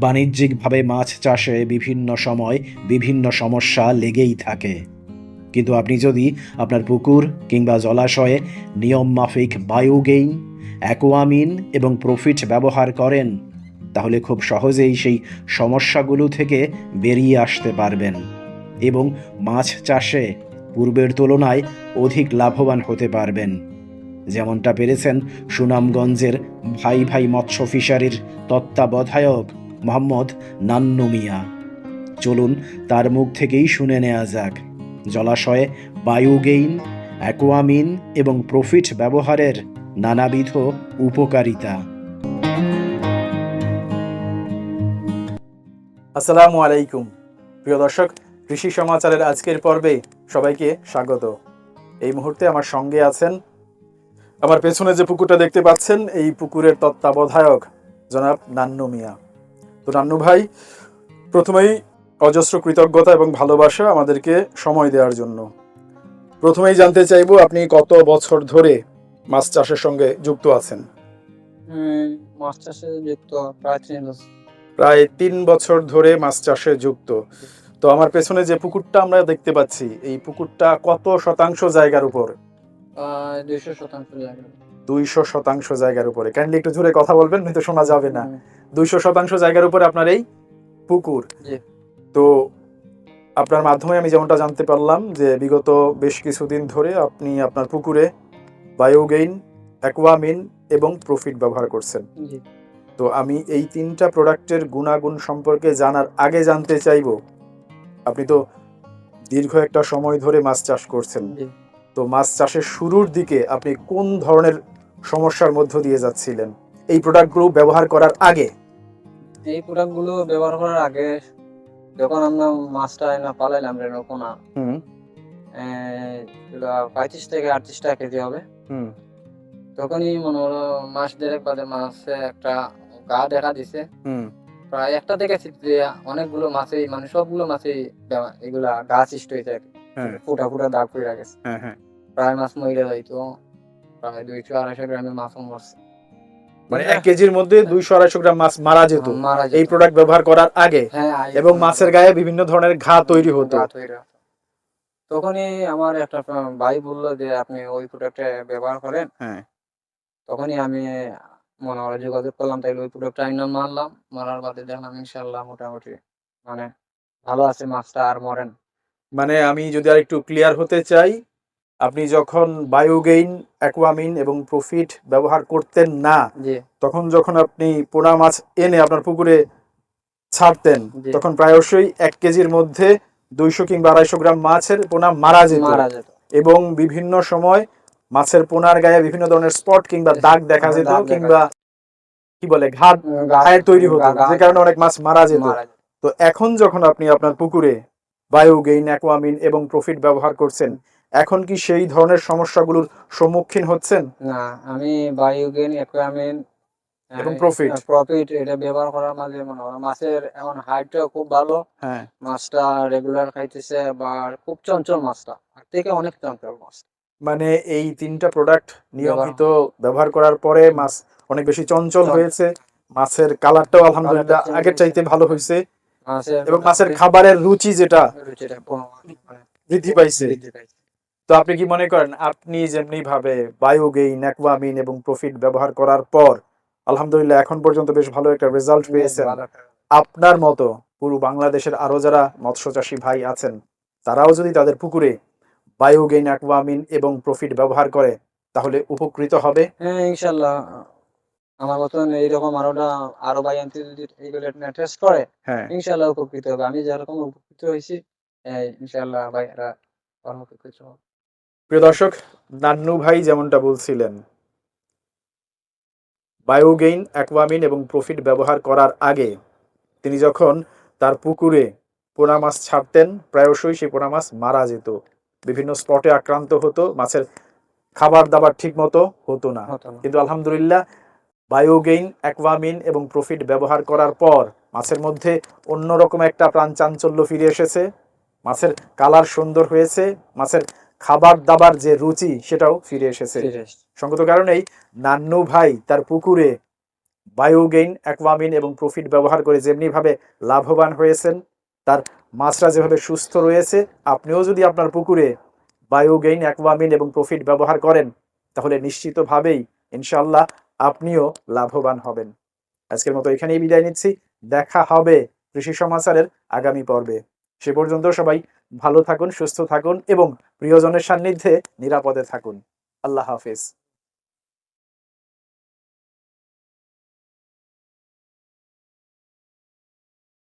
বাণিজ্যিকভাবে মাছ চাষে বিভিন্ন সময় বিভিন্ন সমস্যা লেগেই থাকে। কিন্তু আপনি যদি আপনার পুকুর কিংবা জলাশয়ে নিয়ম মাফিক বায়োগেইন অ্যাকোয়ামিন এবং প্রফিট ব্যবহার করেন, তাহলে খুব সহজেই সেই সমস্যাগুলো থেকে বেরিয়ে আসতে পারবেন এবং মাছ চাষে পূর্বের তুলনায় অধিক লাভবান হতে পারবেন। যেমনটা পেরেছেন সুনামগঞ্জের ভাই ভাই মৎস্য ফিশারির তত্ত্বাবধায়ক মোহাম্মদ নান্নু মিয়া চলুন তার মুখ থেকেই শুনে নেওয়া যাক। জলাশয়ে বায়োগেইন অ্যাকোয়ামিন এবং প্রফিট ব্যবহারের নানাবিধ উপকারিতা। আসসালামু আলাইকুম। প্রিয় দর্শক, কৃষি সমাচারের আজকের পর্বে সবাইকে স্বাগত। এই মুহূর্তে আমার সঙ্গে আছেন আমার পেছনে যে পুকুরটা দেখতে পাচ্ছেন, এই পুকুরের তত্ত্বাবধায়ক জনাব নান্নু মিয়া তো নান্নু ভাই প্রথমেই অজস্র কৃতজ্ঞতা এবং ভালোবাসা আমাদেরকে সময় দেওয়ার জন্য। প্রথমেই জানতে চাইব আপনি কত বছর ধরে মাছ চাষের সঙ্গে যুক্ত আছেন? মাছ চাষে যুক্ত প্রায় তিন বছর। প্রায় তিন বছর ধরে মাছ চাষে যুক্ত। তো আমার পেছনে যে পুকুরটা আমরা দেখতে পাচ্ছি এই পুকুরটা কত শতাংশ জায়গার উপর? দুইশো শতাংশ জায়গার উপরে। কাইন্ডলি একটু জোরে কথা বলবেন নয়তো শোনা যাবে না। দুইশো শতাংশ জায়গার উপরে আপনার এই পুকুর। তো আপনার মাধ্যমে আমি যেমনটা জানতে পারলাম যে বিগত বেশ কিছুদিন ধরে আপনি আপনার পুকুরে বায়োগেইন অ্যাকোয়ামিন এবং প্রফিট ব্যবহার করছেন। তো আমি এই তিনটা প্রোডাক্টের গুণাগুণ সম্পর্কে জানার আগে জানতে চাইব। আপনি তো দীর্ঘ একটা সময় ধরে মাছ চাষ করছেন। তো মাছ চাষের শুরুর দিকে আপনি কোন ধরনের সমস্যার মধ্য দিয়ে যাচ্ছিলেন? এই প্রোডাক্টগুলো ব্যবহার করার আগে। এই প্রোডাক্টগুলো ব্যবহার করার আগে যখন আমরা মাছটা না পালাইলাম রেণুকোনা হুম। পঁয়ত্রিশ থেকে আটত্রিশ টাকা কেজি হবে। তখনই মনে হলো মাস দেড়েক বাদে মাছে একটা গা দেখা দিছে। প্রায় একটা দেখেছি যে অনেকগুলো মাছেই মানে সবগুলো মাছেই এগুলা গাছ সৃষ্টি হয়েছে। হ্যাঁ। ফুটা ফুটা দাগ পড়ে গেছে। হ্যাঁ হ্যাঁ। প্রায় মাছ মরে যাইতো। প্রায় দুইশো আড়াইশো গ্রামের মাছ মরছে। মানে এক কেজির মধ্যে দুইশো আড়াইশো গ্রাম মাছ মারা যেত। মারা এই প্রোডাক্ট ব্যবহার করার আগে হ্যাঁ এবং মাছের গায়ে বিভিন্ন ধরনের ঘা তৈরি হতো। তখনই আমার একটা ভাই বলল যে আপনি ওই প্রোডাক্টটা ব্যবহার করেন? হ্যাঁ। তখনই আমি মনে হয় যোগাযোগ করলাম তাইলে ওই প্রোডাক্টটা আইন মারলাম। মারার বাদে দেখলাম ইনশাল্লাহ মোটামুটি মানে ভালো আছে মাছটা আর মরেন। মানে আমি যদি আর একটু ক্লিয়ার হতে চাই আপনি যখন বায়োগেইন অ্যাকোয়ামিন এবং প্রফিট ব্যবহার করতেন না তখন যখন আপনি পোনা মাছ এনে আপনার পুকুরে ছাড়তেন তখন প্রায়শই এক কেজির মধ্যে দুইশো কিংবা আড়াইশো গ্রাম মাছের পোনা মারা যেত। এবং বিভিন্ন সময় মাছের পোনার গায়ে বিভিন্ন ধরনের স্পট কিংবা দাগ দেখা যেত কিংবা কি বলে ঘাট ঘায়ের তৈরি হতো যে কারণে অনেক মাছ মারা যেত। তো এখন যখন আপনি আপনার পুকুরে বায়োগেইন অ্যাকোয়ামিন এবং প্রফিট ব্যবহার করছেন এখন কি সেই ধরনের সমস্যাগুলোর সম্মুখীন হচ্ছেন? না আমি বায়োগেন অ্যাকুয়ামিন এবং profit? প্রফিট এটা ব্যবহার করার মাঝে মনে হয় মাছের এখন হাইটটা খুব ভালো। হ্যাঁ। মাছটা রেগুলার খাইতেছে বা খুব চঞ্চল মাছটা আর থেকে অনেক চঞ্চল মাছ। মানে এই তিনটা প্রোডাক্ট নিয়মিত ব্যবহার। করার পরে মাছ অনেক বেশি চঞ্চল। হয়েছে। মাছের কালারটাও আলহামদুলিল্লাহ আগের চাইতে ভালো হয়েছে। মাছের এবং মাছের খাবারের রুচি যেটা রুচিটা মানে বৃদ্ধি পাইছে। বৃদ্ধি পাইছে। তো আপনি কি মনে করেন আপনি যেমনি ভাবে বায়োগেইন অ্যাকোয়ামিন এবং প্রফিট ব্যবহার করার পর আলহামদুলিল্লাহ এখন পর্যন্ত বেশ ভালো একটা রেজাল্ট পেয়েছেন। আপনার মতো পুরো বাংলাদেশের আরও যারা মৎস্য চাষী ভাই আছেন তারাও যদি তাদের পুকুরে বায়োগেইন অ্যাকোয়ামিন এবং প্রফিট ব্যবহার করে তাহলে উপকৃত হবে। হ্যাঁ ইনশাল্লাহ আমার মতন এইরকম আরোটা আরও ভাই আনতে যদি এইগুলো টেস্ট করে হ্যাঁ। ইনশাল্লাহ উপকৃত হবে। আমি যেরকম উপকৃত হয়েছি ইনশাল্লাহ ভাইরা আরও উপকৃত হবে প্রিয় দর্শক নান্নু ভাই যেমনটা বলছিলেন বায়োগেইন অ্যাকোয়ামিন এবং প্রফিট ব্যবহার করার আগে তিনি যখন তার পুকুরে পোনা মাছ ছাড়তেন প্রায়শই সেই পোনা মাছ মারা যেত। বিভিন্ন স্পটে আক্রান্ত হতো মাছের খাবার দাবার ঠিক মতো হতো না। কিন্তু আলহামদুলিল্লাহ বায়োগেইন অ্যাকোয়ামিন এবং প্রফিট ব্যবহার করার পর মাছের মধ্যে অন্যরকম একটা প্রাণ চাঞ্চল্য ফিরে এসেছে। মাছের কালার সুন্দর হয়েছে মাছের খাবার দাবার যে রুচি সেটাও ফিরে এসেছে। সঙ্গত কারণেই নান্নু ভাই তার পুকুরে বায়োগেইন অ্যাকোয়ামিন এবং প্রফিট ব্যবহার করে যেমনিভাবে লাভবান হয়েছেন তার মাছরা যেভাবে সুস্থ রয়েছে আপনিও যদি আপনার পুকুরে বায়োগেইন অ্যাকোয়ামিন এবং প্রফিট ব্যবহার করেন তাহলে নিশ্চিতভাবেই ইনশাল্লাহ আপনিও লাভবান হবেন। আজকের মতো এখানেই বিদায় নিচ্ছি। দেখা হবে কৃষি সমাচারের আগামী পর্বে। সে পর্যন্ত সবাই ভালো থাকুন সুস্থ থাকুন এবং প্রিয়জনের সান্নিধ্যে নিরাপদে থাকুন। আল্লাহ হাফিজ।